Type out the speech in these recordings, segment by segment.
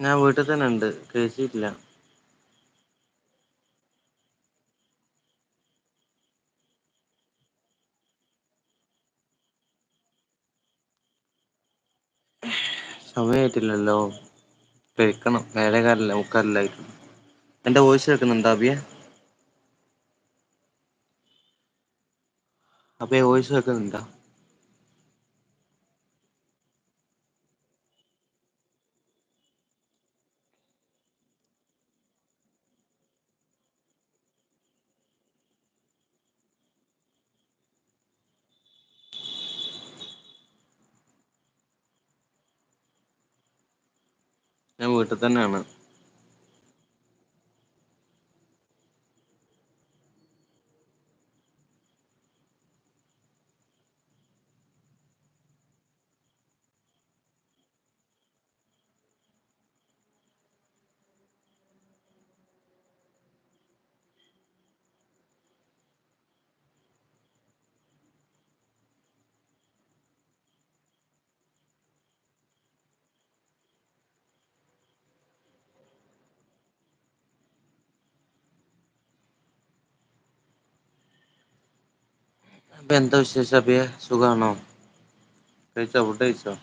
ഞാൻ വീട്ടിൽ തന്നെ ഉണ്ട്. കഴിച്ചിട്ടില്ല സമയായിട്ടില്ലല്ലോ. കഴിക്കണം ഏഴേകാലല്ലേ മുക്കാലല്ലേ ആയിട്ടുള്ളൂ എന്റെ വോയിസ് കേൾക്കുന്നുണ്ടോ അബിയ? അബിയ വോയിസ് കേക്കുന്നുണ്ടോ ഞാൻ വീട്ടിൽ തന്നെയാണ്. അപ്പൊ എന്താ വിശേഷം അബിയ സുഖാണോ? കഴിച്ചോ? ഫുഡ് കഴിച്ചോ?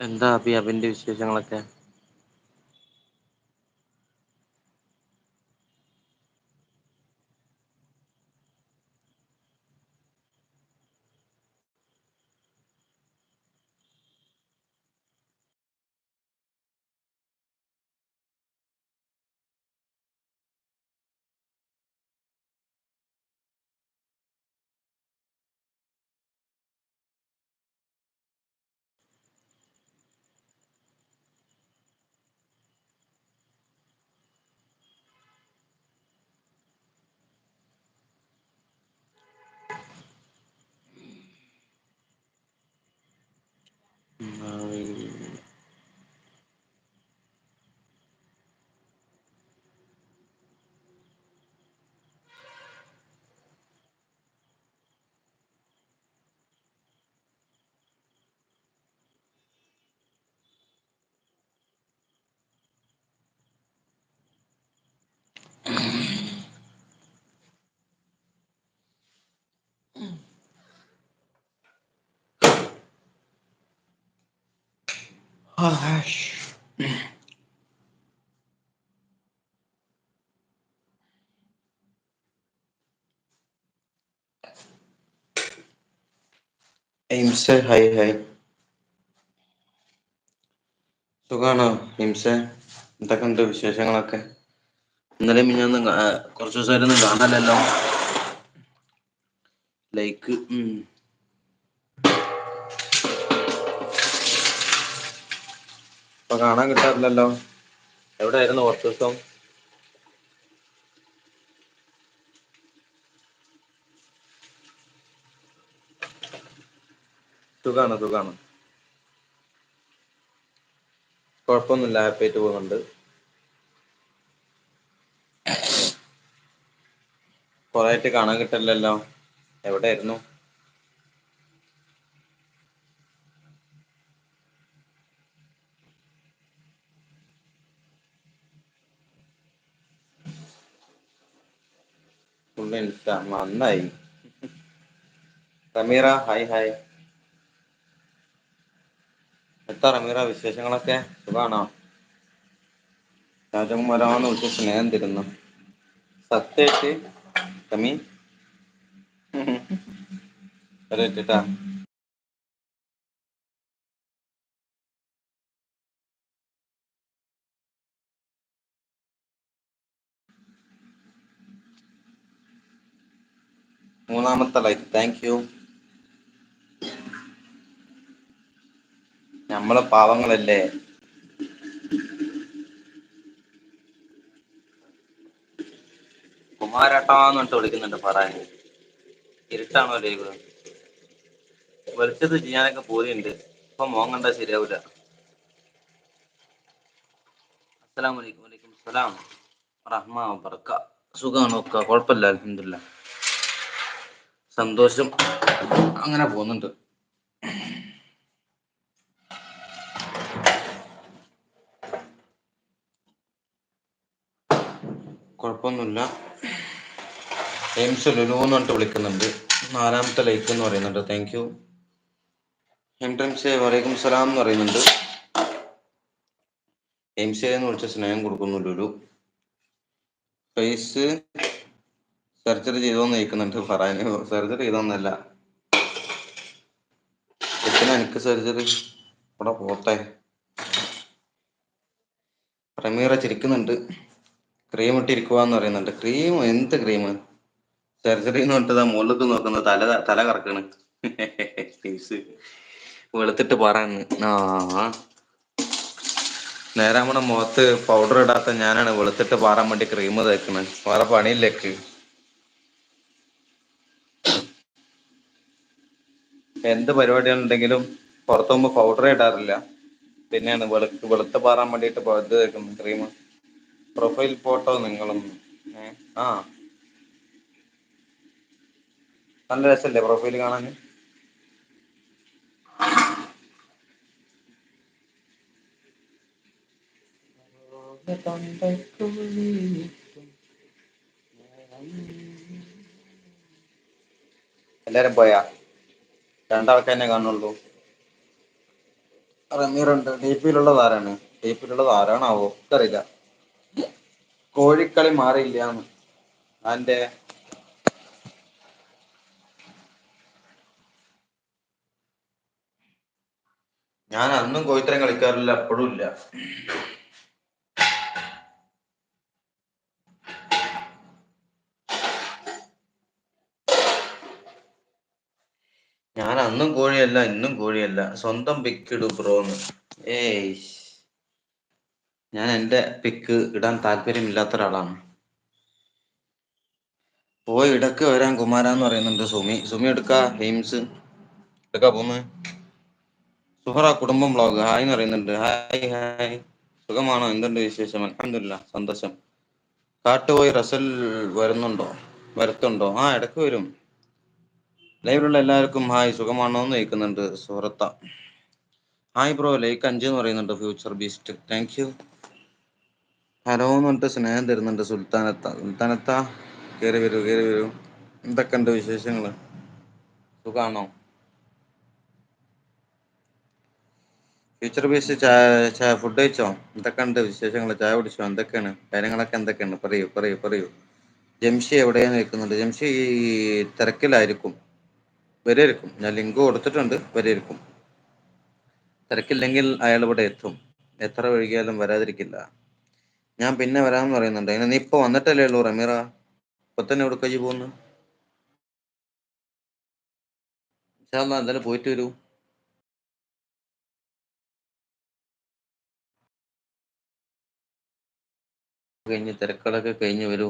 എന്താ അബി അബിന്റെ വിശേഷങ്ങളൊക്കെ? എയിംസെ ഹായ് ഹായ് സുഖാണോ ഹിംസെ എന്തൊക്കെണ്ട് വിശേഷങ്ങളൊക്കെ? ഇന്നലെ മിഞ്ഞൊന്നും കുറച്ചു ദിവസായിട്ടൊന്നും കാണാനല്ലോ ലൈക്ക് ഇപ്പൊ കാണാൻ കിട്ടാറില്ലല്ലോ. എവിടെയായിരുന്നു കുറച്ച് ദിവസം? സുഖാണ് സുഖാണ്. കുഴപ്പമൊന്നുമില്ല ഹാപ്പിയായിട്ട് പോകുന്നുണ്ട്. കൊറേയായിട്ട് കാണാൻ കിട്ടില്ലല്ലോ എവിടെയായിരുന്നു? ഫുൾ ഇൻസ്റ്റ നന്നായി സമീറ ഹായ് ഹായ് എത്താ റമീറ വിശേഷങ്ങളൊക്കെ? സുഖാണോ? രാജകുമാരാന്ന് വിളിച്ച് സ്നേഹം തരുന്നു. സത്യായിട്ട് സമി ഒരു മൂന്നാമത്തെ ലൈക്ക് താങ്ക് യു നമ്മളെ പാവങ്ങളല്ലേ? കുമാരേട്ടാന്ന് പറഞ്ഞിട്ട് വിളിക്കുന്നുണ്ട് പറയാൻ ഇരുട്ടാണോ ലൈവ് വെളിച്ചത്ത് ചെയ്യാനൊക്കെ പൂതിയുണ്ട്. ഇപ്പൊ മോൻ കണ്ടാ ശരിയാവൂല. അസ്സലാമു അലൈക്കും. വലൈക്കും സലാം റഹ്മ ബർക്ക സുഖമാണ് ഒക്കെ കുഴപ്പമില്ല അൽഹംദുലില്ലാ. സന്തോഷം അങ്ങനെ പോകുന്നുണ്ട്. കുഴപ്പമൊന്നുമില്ല. എയിംസ് ലുലു എന്ന് പറഞ്ഞിട്ട് വിളിക്കുന്നുണ്ട്. നാലാമത്തെ ലൈക്ക് എന്ന് പറയുന്നുണ്ട്. താങ്ക് യു എംസ് വലൈക്കും സലാം എന്ന് പറയുന്നുണ്ട്. എംസ് എന്ന് വിളിച്ച സ്നേഹം കൊടുക്കുന്നു ലുലു. ഫേസ് സർജറി ചെയ്തോന്ന് ചോദിക്കുന്നുണ്ട് ഫറാന്. സർജറി ചെയ്തോന്നല്ല. എനിക്ക് സർജറി ഇവിടെ പോട്ടെ. പ്രമീറ ചിരിക്കുന്നുണ്ട്. ക്രീം ഇട്ടിരിക്കുക എന്ന് പറയുന്നുണ്ട്. ക്രീം എന്ത് ക്രീം സർജറി എന്ന് പറഞ്ഞിട്ട് മുകളിലേക്ക് നോക്കുന്നത് തല തല കറക്കാണ്. വെളുത്തിട്ട് പറയാണ് ആ. നേരാമണ മുഖത്ത് പൗഡർ ഇടാത്ത ഞാനാണ് വെളുത്തിട്ട് പാറാൻ വേണ്ടി ക്രീം തേക്കുന്നത് വേറെ പണിയില്ലേക്ക്. എന്ത് പരിപാടികളുണ്ടെങ്കിലും പുറത്തു പോകുമ്പോ പൗഡർ ഇടാറില്ല. പിന്നെയാണ് വെളുത്ത് വെളുത്ത് പാറാൻ വേണ്ടിയിട്ട് ഇത് ക്രീം പ്രൊഫൈൽ ഫോട്ടോ നിങ്ങളും ഏ? ആ. നല്ല രസല്ലേ പ്രൊഫൈൽ കാണാൻ എല്ലാരും പോയാ? രണ്ടാൾക്ക് തന്നെ കാണുള്ളൂ. റമീറുണ്ട്. ഡി പിയിലുള്ളത് ആരാണ് ഡി പിയിലുള്ളത് ആരാണാവോ അറിയില്ല കോഴിക്കളി മാറിയില്ല അതിന്റെ ഞാൻ അന്നും കോഴിത്തരം കളിക്കാറില്ല അപ്പോഴും ഇല്ല. ഞാൻ അന്നും കോഴിയല്ല ഇന്നും കോഴിയല്ല. സ്വന്തം പിക്ക് ഇടൂ ബ്രോന്ന് ഏയ്. ഞാൻ എന്റെ പിക്ക് ഇടാൻ താല്പര്യമില്ലാത്ത ഒരാളാണ് പോയി ഇടയ്ക്ക് വരാൻ കുമാര എന്ന് പറയുന്നുണ്ട് സുമി. സുമി എടുക്ക. ഹെയിംസ്. എടുക്കാ പോന്ന്. സുഹറ കുടുംബം വ്ളോഗ് ഹായ് എന്ന് പറയുന്നുണ്ട്. ഹായ് ഹായ് സുഖമാണോ? എന്തുണ്ട് വിശേഷം? അലഹമില്ല സന്തോഷം. കാട്ടുപോയി റസൽ വരുന്നുണ്ടോ? വരുത്തുണ്ടോ? ആ ഇടയ്ക്ക് വരും. ലൈവിലുള്ള എല്ലാവർക്കും ഹായ് സുഖമാണോ എന്ന് ചോദിക്കുന്നുണ്ട് സുഹൃത്ത. ഹായ് ബ്രോ ലൈക്ക് അഞ്ച് എന്ന് പറയുന്നുണ്ട് future beast. Thank you hello എന്ന് പറഞ്ഞിട്ട് സ്നേഹം തരുന്നുണ്ട് സുൽത്താനത്ത. സുൽത്താനത്ത കയറി വരൂ കയറി വരൂ. എന്തൊക്കെ ഉണ്ട് വിശേഷങ്ങൾ സുഖമാണോ ഫ്യൂച്ചർ ബീസ്റ്റ് ചായ ഫുഡ് കഴിച്ചോ? എന്തൊക്കെ ഉണ്ട് വിശേഷങ്ങൾ ചായ കുടിച്ചോ? എന്തൊക്കെയാണ്? കാര്യങ്ങളൊക്കെ എന്തൊക്കെയാണ്? പറയൂ പറയൂ പറയൂ. ജംഷി എവിടെയാണ് നിൽക്കുന്നുണ്ട് ജംഷി ഈ തിരക്കിലായിരിക്കും. വരെയിരിക്കും. ഞാൻ ലിങ്ക് കൊടുത്തിട്ടുണ്ട് വരെയിരിക്കും. തിരക്കില്ലെങ്കിൽ അയാൾ ഇവിടെ എത്തും. എത്ര വൈകിയാലും വരാതിരിക്കില്ല. ഞാൻ പിന്നെ വരാമെന്ന് പറയുന്നുണ്ട്. അതിന് നീ ഇപ്പൊ വന്നിട്ടല്ലേ ഉള്ളൂ റമീറ? ഇപ്പൊ തന്നെ ഇവിടെ കഴിഞ്ഞു പോകുന്നു? എന്തായാലും പോയിട്ട് വരൂ. കഴിഞ്ഞ് തിരക്കുകളൊക്കെ കഴിഞ്ഞ് വരൂ.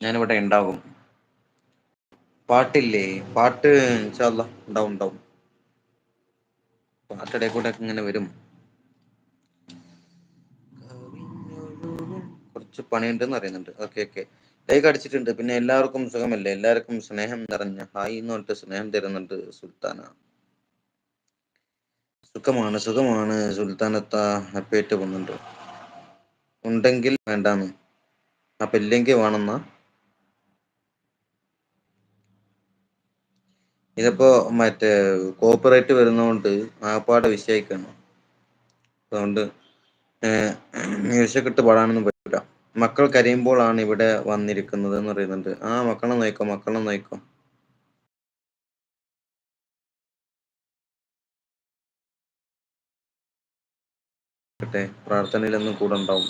ഞാനിവിടെ ഉണ്ടാകും. പാട്ടില്ലേ? പാട്ട് ഉണ്ടാവും ഉണ്ടാവും. പാട്ടിടെ കൂടെ ഇങ്ങനെ വരും. കുറച്ച് പണിയുണ്ടെന്ന് അറിയുന്നുണ്ട്. Okay okay. ലൈക്ക് അടിച്ചിട്ടുണ്ട്. പിന്നെ എല്ലാവർക്കും സുഖമല്ലേ? എല്ലാവർക്കും സ്നേഹം നിറഞ്ഞ ഹായ് എന്ന് പറഞ്ഞിട്ട് സ്നേഹം തരുന്നുണ്ട് സുൽത്താന. സുഖമാണ് സുഖമാണ്. സുൽത്താനത്ത അപ്പേറ്റ് പോകുന്നുണ്ട്. ഉണ്ടെങ്കിൽ വേണ്ടാന്ന്. അപ്പൊ ഇല്ലെങ്കിൽ വേണമെന്നാ ഇതിപ്പോ മറ്റേ കോപ്പറേറ്റ് വരുന്നതുകൊണ്ട് ആപ്പാടെ വിഷയിക്കാണ്. അതുകൊണ്ട് മ്യൂസിക് ഇട്ട് പാടാനൊന്നും പറ്റില്ല മക്കൾ കരയുമ്പോഴാണ് ഇവിടെ വന്നിരിക്കുന്നത് എന്ന് പറയുന്നുണ്ട്. ആ മക്കളെ നോക്കോ മക്കളെ നോക്കോ പ്രാർത്ഥനയിലൊന്നും കൂടെ ഉണ്ടാവും.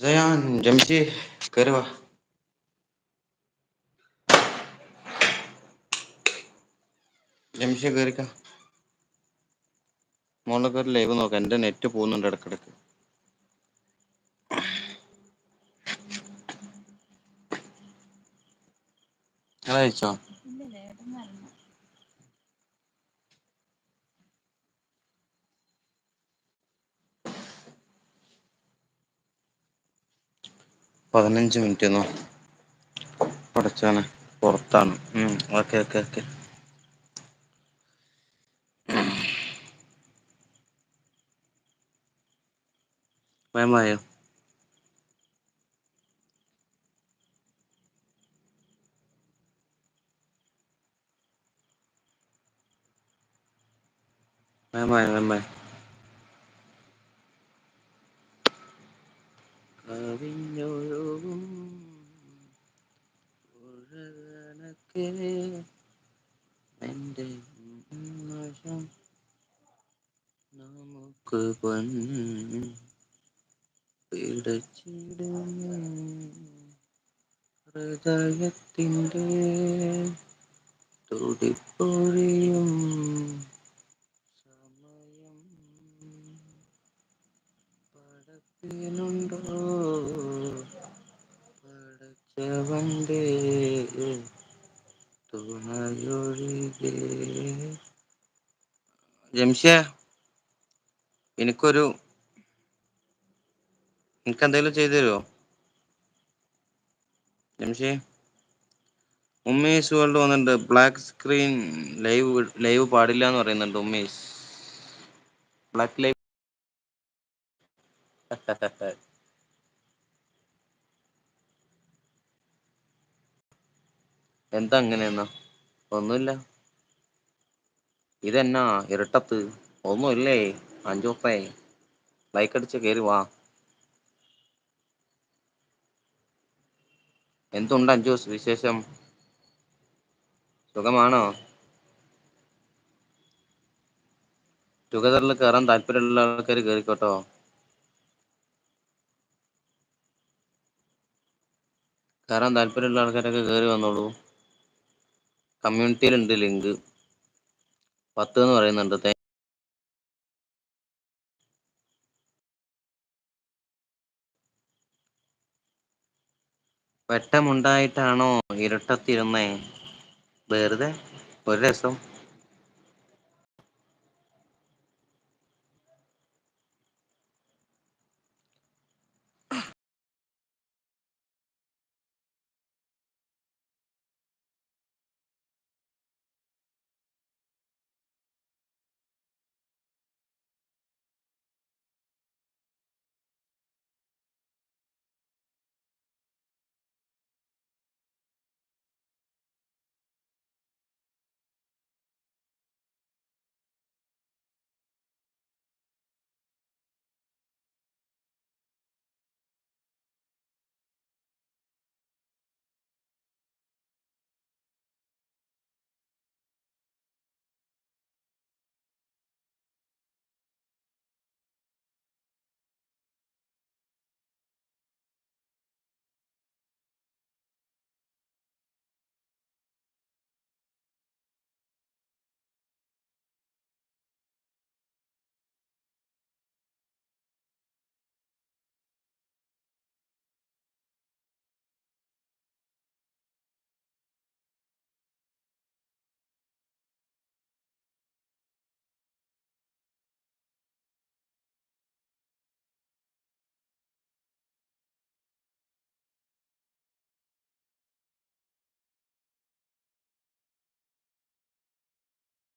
സയാൻ ജംഷി കേറിവാ ജംഷി കേറിക്കാ. മോളിൽ കയറി ലൈവ് നോക്ക്. എന്റെ നെറ്റ് പോകുന്നുണ്ട് ഇടക്കിടക്ക്. ഇങ്ങൾ പതിനഞ്ച് മിനിറ്റ്ന്നോ പടച്ചോനെ പൊറത്താണ്. ഉം ഓക്കെ ഓക്കെ ഓക്കെ മയമായോ മയമായോ വേം വായോ വേം വായോ കവിഞ്ഞൊഴുകും പുഴകണക്കെ എന്റെ ആശം നമുക്ക് പൊൻ പിടച്ചിടുമോ ഹൃദയത്തിൻ്റെ തുടിപ്പുഴിയും ജംഷേ എനിക്കൊരു എനിക്ക് എന്തെങ്കിലും ചെയ്തു തരുമോ ജംഷേ ഉമ്മീസ് വേൾഡ് വന്നിട്ടുണ്ട്. ബ്ലാക്ക് സ്ക്രീൻ ലൈവ് ലൈവ് പാടില്ല എന്ന് പറയുന്നുണ്ട് ഉമ്മീസ് ബ്ലാക്ക് ലൈവ് എന്താ അങ്ങനെയെന്നാ? ഒന്നുല്ല ഇതെന്നാ ഇരുട്ടത്ത്? ഒന്നുമില്ലേ ഇല്ലേ അഞ്ചുമുപ്പേ ലൈക്കടിച്ച് കേറി വാ. എന്തുണ്ട് അഞ്ചൂസ് വിശേഷം? സുഖമാണോ? ടുഗദറിൽ കയറാൻ താല്പര്യമുള്ള ആൾക്കാർ കയറിക്കോട്ടോ കയറാൻ താല്പര്യമുള്ള ആൾക്കാരൊക്കെ കയറി വന്നോളൂ. കമ്മ്യൂണിറ്റിയിലുണ്ട് ലിങ്ക് പത്ത്ന്ന് പറയുന്നുണ്ട്. തേ വെട്ടമുണ്ടായിട്ടാണോ ഇരുട്ടത്തിരുന്നേ? വെറുതെ ഒരു രസം.